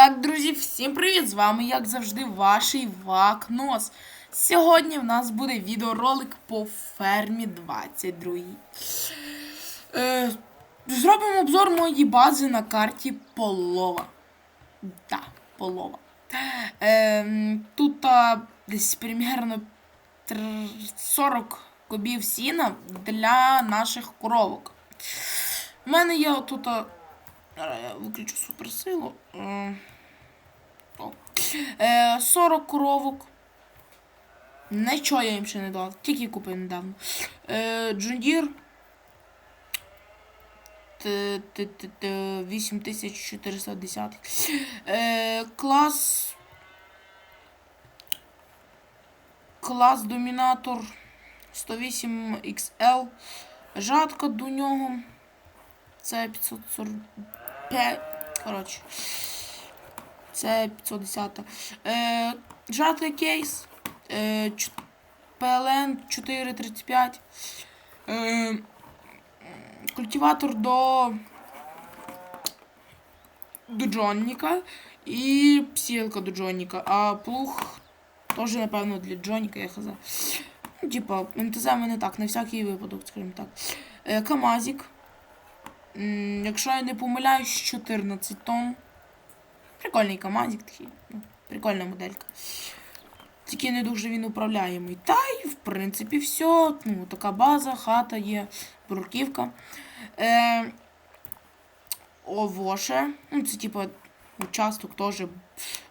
Так, друзі, всім привіт! З вами, як завжди, ваш Вакнос. Сьогодні в нас буде відеоролик по фермі 22. Е, зробимо обзор моєї бази на карті Полова. Так, Полова. Е, тут а, десь примерно 40 кубів сіна для наших коровок. У мене є тут. виключу суперсилу. М. О. Е, 40 коровок. Нічого я їм ще не дав. Тільки купив недавно. Е, Джундір. 8410. Е, клас. Клас Домінатор 108 XL. Жатка до нього. Це 545. Коротше. Це 510. Е, жатий кейс. Е, PLN 435. Е, культиватор до. До Джонніка. І псілка до Джонніка. А плуг теж, напевно, для Джонніка, я казав. Ну, типа, МТЗ мене так, на всякий випадок, скажімо так. Е, Камазік. Якщо я не помиляюсь, 14 тонн. Прикольний камазик такий. Ну, прикольна моделька. Тільки не дуже він управляємий. Та й, в принципі, все. Ну, така база, хата є, бруківка. Е, овоше. Ну, це типа участок теж.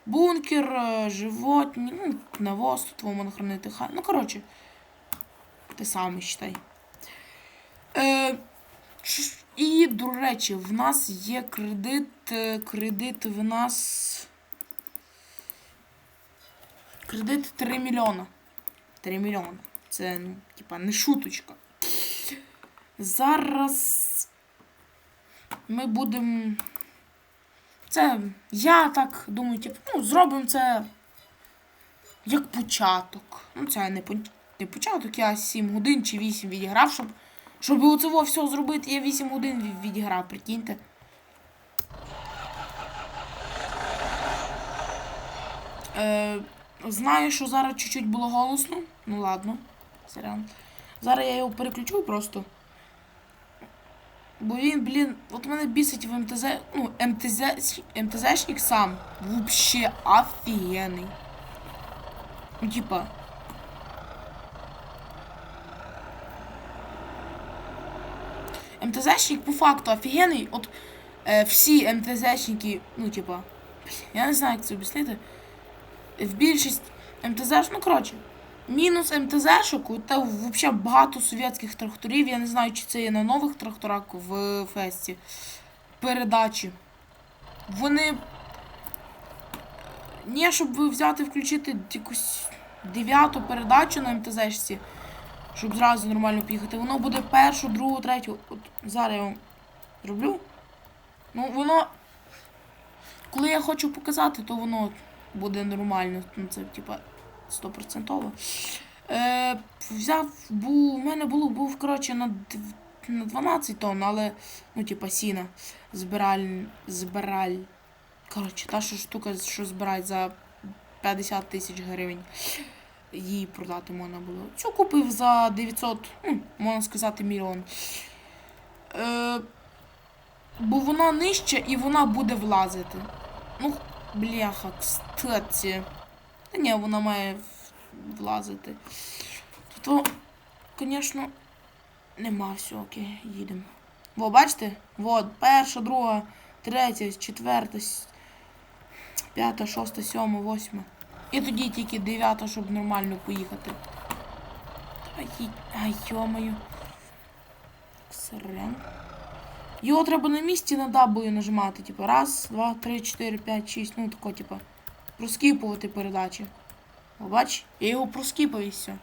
Бункер, е, животні, ну, навоз, тут можна хранити хату. Ну, коротше, те саме, считай. Е, І, до речі, в нас є кредит. Е, Кредит в нас. Кредит 3 мільйона. 3 мільйона. Це, ну, типа, не шуточка. Зараз ми будемо. Це. Я так думаю, типу, ну, зробимо це як початок. Ну, це не, не початок, я 7 годин чи 8 відіграв, щоб щоб оце все зробити, я 8 годин відіграв, прикиньте. Е, знаю, що зараз чуть-чуть було голосно. Ну ладно. Сорян. Зараз я його переключу просто. Бо він, блін, от мене бісить в МТЗ. Ну, МТЗ, МТЗшник сам. Вообще офігенний. Ну, типа. МТЗшник по факту офігенний. От е, всі МТЗшники, ну, типа, я не знаю, як це об'яснити. В більшість МТЗ, ну коротше, мінус МТЗшок, та взагалі багато совєтських тракторів. Я не знаю, чи це є на нових тракторах в Фесті. Передачі. Вони. Ні, щоб взяти включити якусь дев'яту передачу на МТЗшці, щоб зразу нормально поїхати. Воно буде першу, другу, третю. От зараз я вам зроблю. Ну, воно. Коли я хочу показати, то воно буде нормально. Ну, це, типа, стопроцентово. Е, взяв, був, у мене було, був, коротше, на, на 12 тонн, але, ну, типа, сіна. Збираль, збираль. Коротше, та що штука, що збирають за 50 тисяч гривень. Її продати можна було. Цю купив за 900, ну, можна сказати, мільйон. Е, бо вона нижча і вона буде влазити. Ну, бляха, кстати. Та ні, вона має влазити. То, звісно, нема все, окей, їдемо. Во, бачите? Вот, перша, друга, третя, четверта, п'ята, шоста, сьома, восьма. І тоді тільки дев'ята, щоб нормально поїхати. Ай, ай, йомаю. Сорян. Його треба на місці на W нажимати. Типу, раз, два, три, чотири, п'ять, шість. Ну тако, типу, проскіпувати передачі. О, бач, я його проскіпав і все.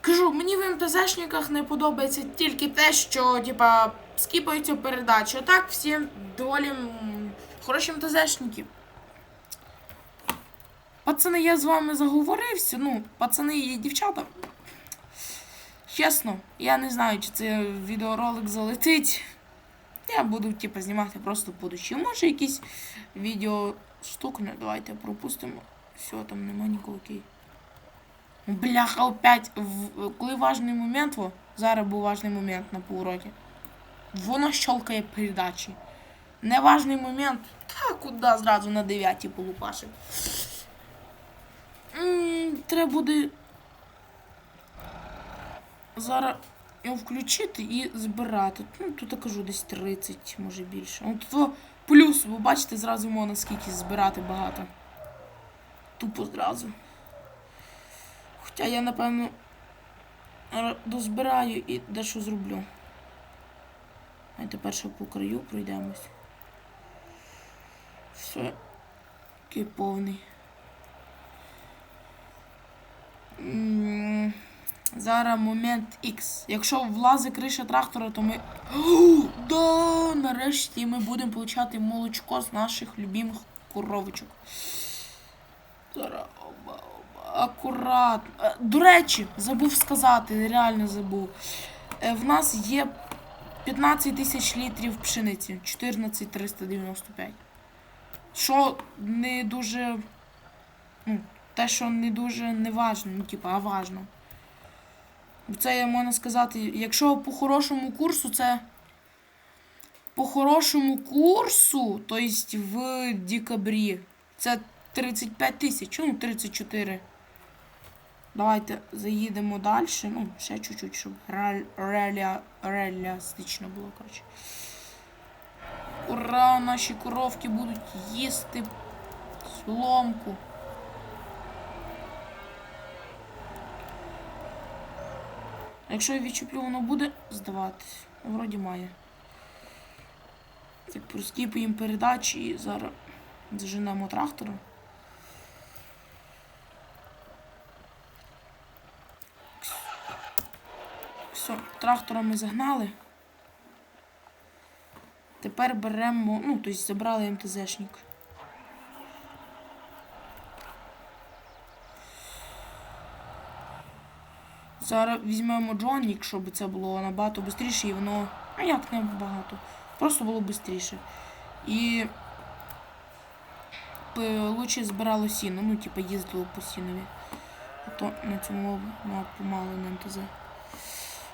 Кажу, мені в МТЗшниках не подобається тільки те, що, типа, скіпаються передачі. А так всі доволі хороші МТЗшники. Пацани, я з вами заговорився. Ну, пацани і дівчата. Чесно, я не знаю, чи це відеоролик залетить. Я буду, типу, знімати просто душі. Може якісь відео штукне, давайте пропустимо. Все, там нема нікого окей. Бляха, опять. В- Коли важний момент, во, зараз був важний момент на повороті. Воно щелкає передачі. Неважний момент. Та куди зразу на 9 полупашив. М, Треба буде зараз його включити і збирати. Ну, тут я кажу десь 30, може більше. От то плюс, ви бачите, зразу можна скільки збирати багато. Тупо зразу. Хоча я, напевно, дозбираю і дещо зроблю. А тепер ще по краю пройдемось. Все. Такий повний. Зараз момент X. Якщо влазить криша трактора, то ми. Да! Нарешті ми будемо получати молочко з наших любимих коровочок. Акуратно. Е, До речі, забув сказати, реально забув. Е, В нас є 15 тисяч літрів пшениці, 14 395. Що не дуже. Ну, те, що не дуже не важно, ну, типа, а важно. Це я можна сказати, якщо по хорошому курсу, це по хорошому курсу, то есть в декабрі, це 35 тисяч, ну 34. Давайте заїдемо далі. Ну, ще чуть-чуть, щоб реаль- реаля- реалістично було, коротше. Ура! Наші коровки будуть їсти соломку. Якщо я відчуплю, воно буде здаватись. Вроді має. Так, проскіпуємо передачі і зараз заженемо трактора. Все, трактора ми загнали. Тепер беремо, ну, тобто забрали МТЗшник. Зараз візьмемо Джонік, щоб це було набагато швидше і воно. Ну як не багато. Просто було швидше. І лучше збирало сіно, ну, типу, їздило по сінові. А то на цьому ну, на МТЗ.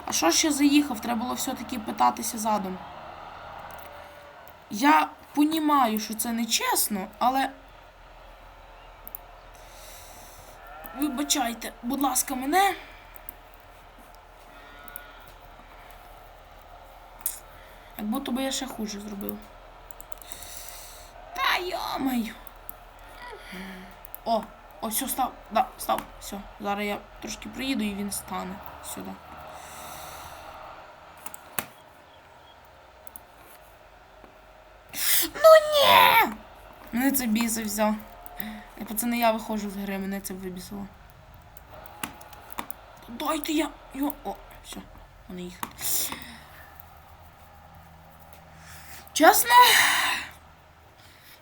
А що ще заїхав? Треба було все-таки питатися задом. Я понімаю, що це не чесно, але. Вибачайте, будь ласка, мене. Будто би я ще хуже зробив. Та йомаю. О, о, все, став. Да, став. Все. Зараз я трошки приїду і він стане сюди. Ну ні! Мене це бісить все. Е, Пацани, я виходжу з гри, мене це вибісило. Дайте я. Йо. О, все, вони їхати. Чесно?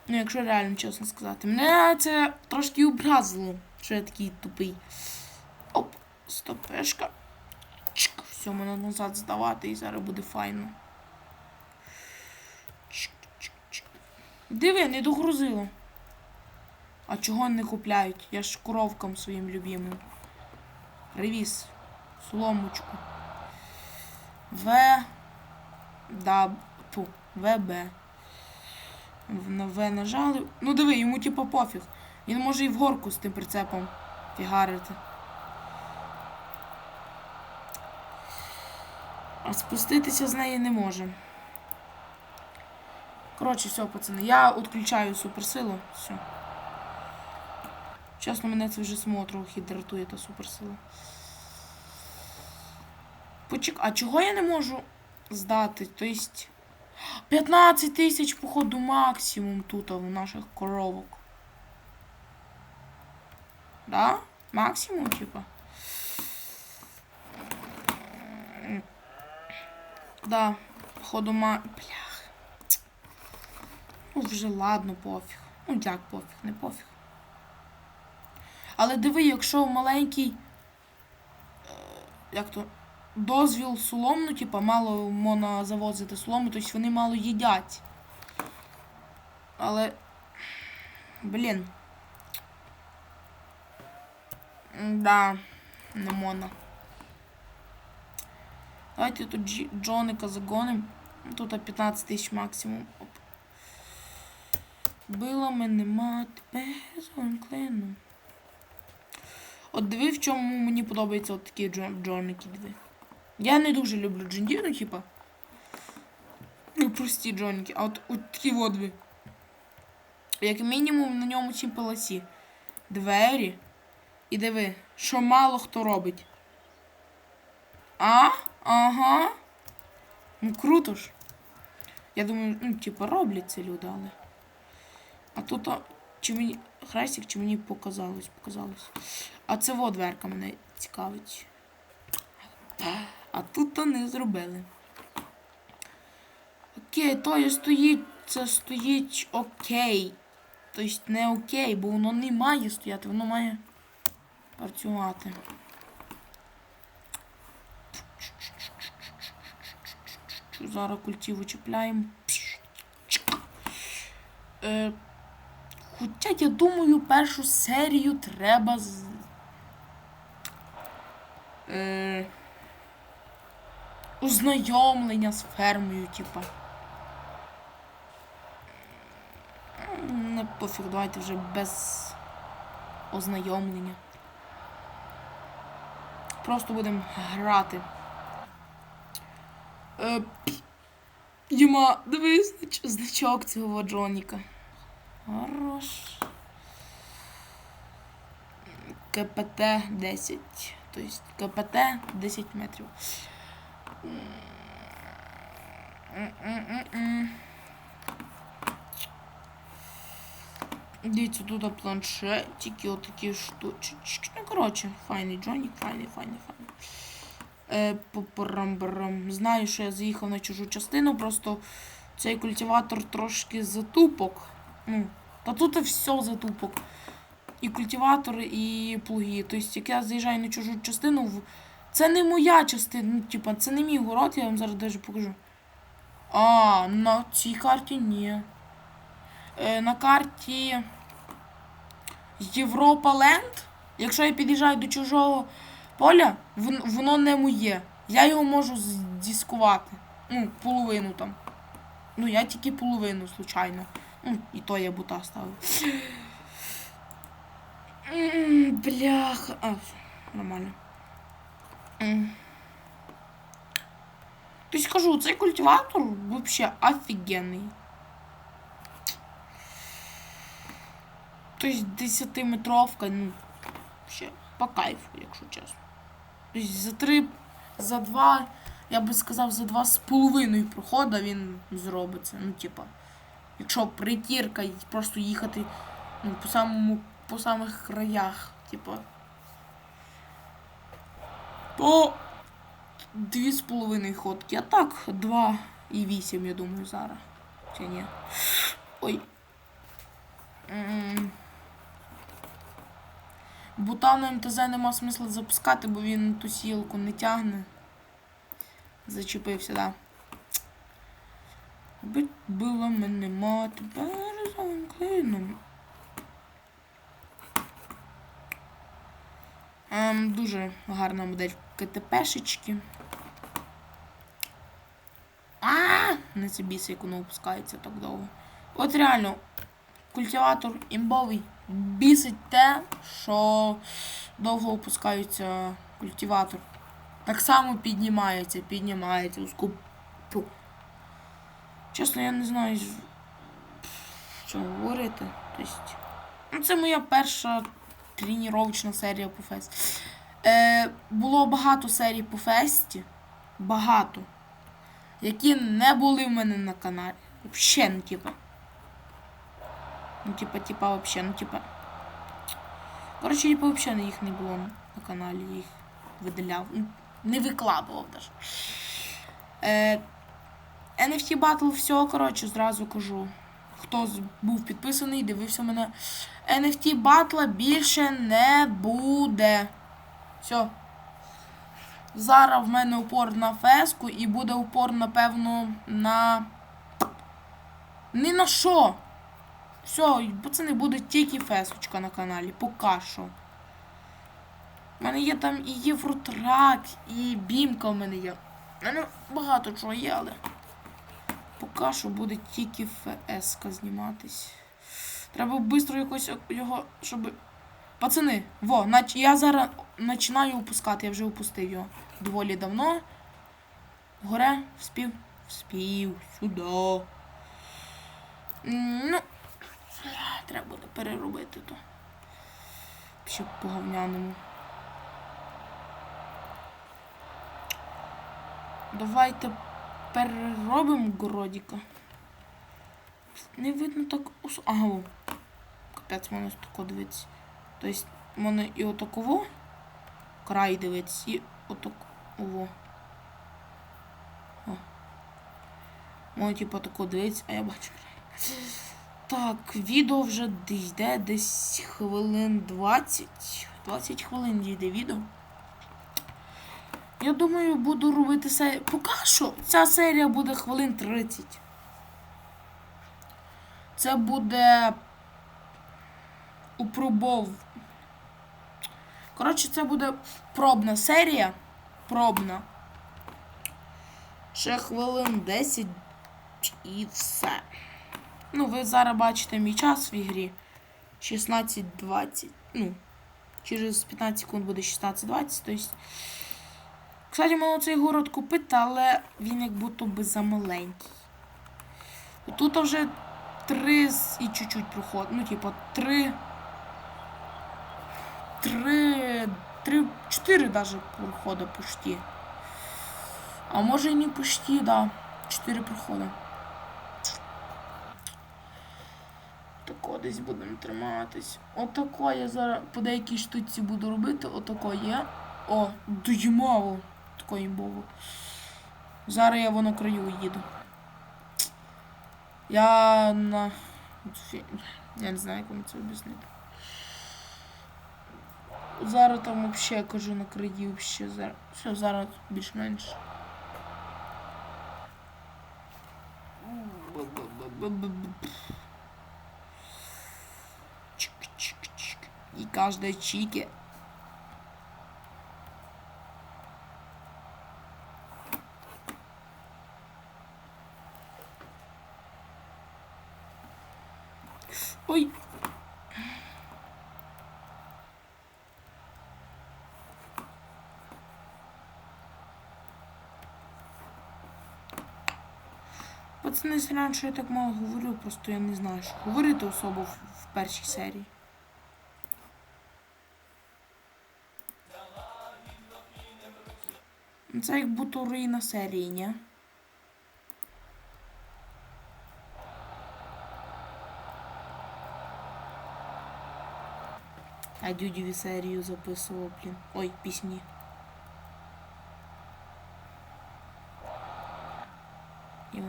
Ну, якщо реально чесно сказати, мене це трошки образило, що я такий тупий. Оп, стопешка. Чик, все, мене назад здавати і зараз буде файно. Чик, чик, чик. Диви, не догрузило. А чого не купляють? Я ж коровкам своїм любимим. Привіз. Соломочку. В. Да. ВБ. На В нажали. Ну диви, йому типа пофіг. Він може і в горку з тим прицепом фігарити. А спуститися з неї не може. Коротше, все, пацани, я відключаю суперсилу. Все. Чесно, мене це вже само трохи дратує та суперсила. Почек... А чого я не можу здати? Тобто 15 тисяч, походу, максимум тут у наших коровок. Да? Максимум, типа? Да, походу, ма... Блях. Ну, вже ладно, пофіг. Ну, як пофіг, не пофіг. Але диви, якщо маленький. е, Як то? Дозвіл соломну, типа, мало можна завозити солому, тобто вони мало їдять. Але. Блін. Да, не можна. Давайте тут Джоника загоним. Тут 15 тисяч максимум. Оп. Била мене мати безом клином. От диви, в чому мені подобаються от такі джон, джоники, диви. Я не дуже люблю джиндір, ну, типа. Ну, прості джоники, а от, от такі диви. Як мінімум на ньому ці полосі. Двері. І диви, що мало хто робить. А? Ага. Ну круто ж. Я думаю, ну, типа, роблять це люди, але. А тут а, чи мені. Хрестик, чи мені показалось, показалось. А це во дверка мене цікавить. А тут то не зробили. Окей, то стоїть, це стоїть окей. Тобто не окей, бо воно не має стояти, воно має працювати. Зараз культиву чіпляємо. Е, хоча я думаю, першу серію треба з. Е, ознайомлення з фермою, типа. Не пофіг, давайте вже без ознайомлення. Просто будемо грати. Е, дивись значок цього Джоніка. Хорош. КПТ 10. Тобто КПТ 10 метрів. Дивіться, тут планшетики, отакі штучечки. Ну, коротше, файний Джонік, файний, файний, файний. Е. Знаю, що я заїхав на чужу частину, просто цей культиватор трошки затупок. Ну, та тут все затупок. І культиватор, і плуги. Тобто, як я заїжджаю на чужу частину, в- це не моя частина, ну, типа, це не мій город, я вам зараз даже покажу. А, на цій карті ні. Е, на карті Європа Ленд. Якщо я під'їжджаю до чужого поля, воно не моє. Я його можу здіскувати. Ну, половину там. Ну, я тільки половину, случайно. Ну, і то я бута ставив. Бляха. А, нормально. Тобто скажу, цей культиватор вообще офігенний. Тобто 10-метровка, ну, ще по кайфу, якщо чесно. Тобто за три, за два, я би сказав, за два з половиною прохода він зробиться. Ну, типа, якщо притірка і просто їхати ну, по самому, по самих краях, типа. З половиною ходки. А так, два і вісім, я думаю, зараз. Чи ні? Ой. Бутану МТЗ нема смисла запускати, бо він ту сілку не тягне. Зачепився, да. Би було мене мати березовим. Ем, дуже гарна модель КТПшечки. А, не це біси, як воно опускається так довго. От реально, культиватор імбовий. Бісить те, що довго опускається культиватор. Так само піднімається, піднімається. Скупу. Чесно, я не знаю, що говорити. Тобто, ну, це моя перша тренувальна серія по фесті. Е, було багато серій по фесті. Багато. Які не були в мене на каналі. Взагалі, ну, типа. Ну, типа, типа, вообще, ну, типа. Коротше, типа, вообще їх не було на каналі, я їх видаляв. Ну, Не викладував даже. Е, NFT Battle, все, коротше, зразу кажу. Хто був підписаний, дивився мене. NFT Battle більше не буде. Все. Зараз в мене упор на феску і буде упор, напевно, на. Ні на що. Все, пацани, буде тільки фесочка на каналі. Поки що. У мене є там і Євротрак, і бімка в мене є. У мене багато чого є, але. Поки що буде тільки ФСК зніматись. Треба швидко якось його, щоб. Пацани, во, нач... я зараз починаю опускати, я вже опустив його доволі давно. Горе, вспів, вспів, сюди. Ну, треба буде переробити то. Ще по говняному. Давайте переробимо городіка. Не видно так. ус- Ага. Во. Капець, мене тако дивиться. Тобто, мене і отаково край дивиться, і отаково. О. Воно, типу, тако дивиться, а я бачу край. Так, відео вже йде десь хвилин 20. 20 хвилин йде відео. Я думаю, буду робити серію. Поки що ця серія буде хвилин 30. Це буде упробов. Коротше, це буде пробна серія. Пробна. Ще хвилин 10 і все. Ну, ви зараз бачите мій час в ігрі. 16-20. Ну, через 15 секунд буде 16-20. Тобто. Кстати, можна цей город купити, але він як будто би замаленький. Тут вже три з- і чуть-чуть проход. Ну, типа, три. Три. Три. Чотири даже прохода почти. А може і не почти, да. Чотири прохода. Тако десь будемо триматись. Отако я зараз по деякій штуці буду робити. Отако є. О, доїмало. Тако імбово. Зараз я воно краю їду. Я на. Я не знаю, як вам це об'яснити. Зараз там взагалі кажу на краї взагалі зараз. Все, зараз більш-менш. Чик-чик-чик. И каждой чике. Ой. Пацани, сорян, що я так мало говорю, просто я не знаю, що говорити особо в, першій серії. Це як будто руїна серії, ні? А дюдіві серію записував, блін. Ой, пісні.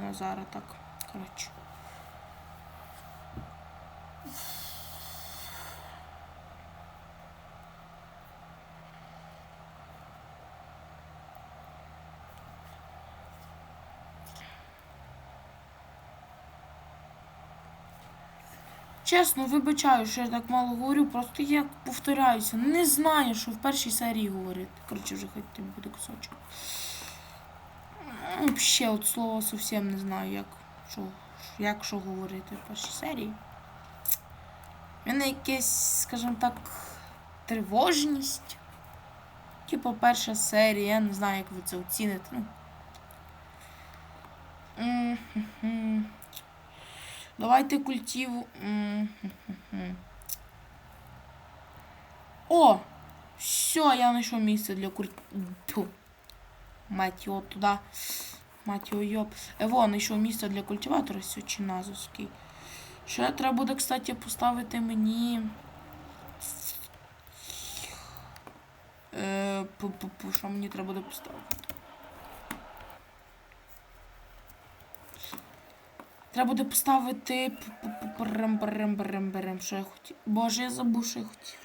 Воно зараз так. Коротше. Чесно, вибачаю, що я так мало говорю, просто я повторяюся. Не знаю, що в першій серії говорити. Коротше, вже хоч тобі буде кусочок. Взагалі, от слова зовсім не знаю, як що, як що говорити в першій серії. У мене якесь, скажімо так, тривожність. Типу, перша серія, я не знаю, як ви це оціните. Ну. Давайте. М-хм-хм. О! Все, я знайшов місце для культиву. Мать його туди. Мать його йоп. Ево, знайшов місце для культиватора Сючиназовський. Ще треба буде, кстати, поставити мені. Е, що мені треба буде поставити? Треба буде поставити. Що я хотів. Боже, я забув, що я хотів.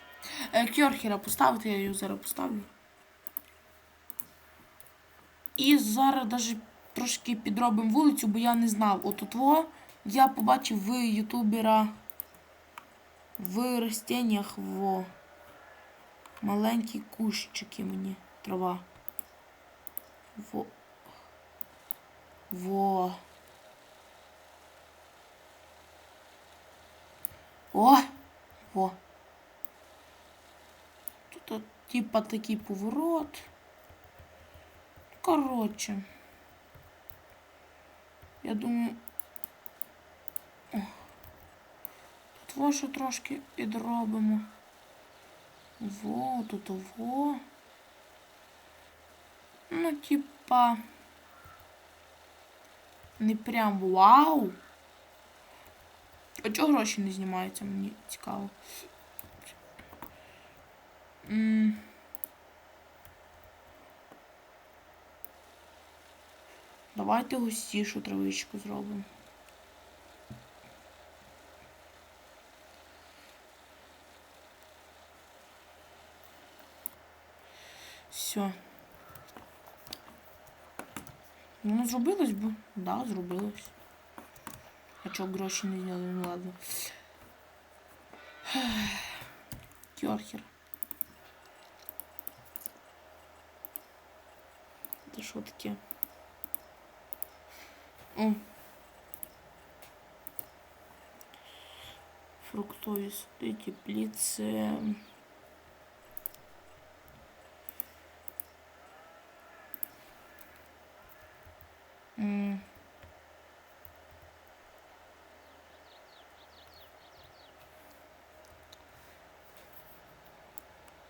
Е, Кьорхера поставити, я його зараз поставлю. І зараз навіть трошки підробимо вулицю, бо я не знав. От во я побачив в ютубера в растіннях во маленькі кущики мені трава. Во. Во. О! Во. Тут типа такий поворот. Коротше. Я думаю. О. Тут во ще трошки підробимо. Во, тут во. Ну, типа. Не прям вау. А чого гроші не знімаються? Мені цікаво. М. Давайте густішу травичку зробимо. Все. Ну, зробилось бо. Да, зробилось. А чого гроші не зняли? Ну ладно. Кьорхер. Це що таке? О. Фруктові соди, теплиці. М.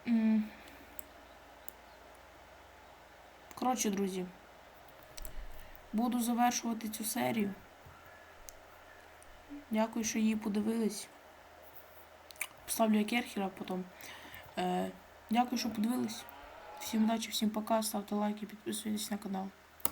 М. Коротше, друзі, Буду завершувати цю серію. Дякую, що її подивились. Поставлю я керхера потім. Е, дякую, що подивились. Всім удачі, всім пока, ставте лайки, підписуйтесь на канал.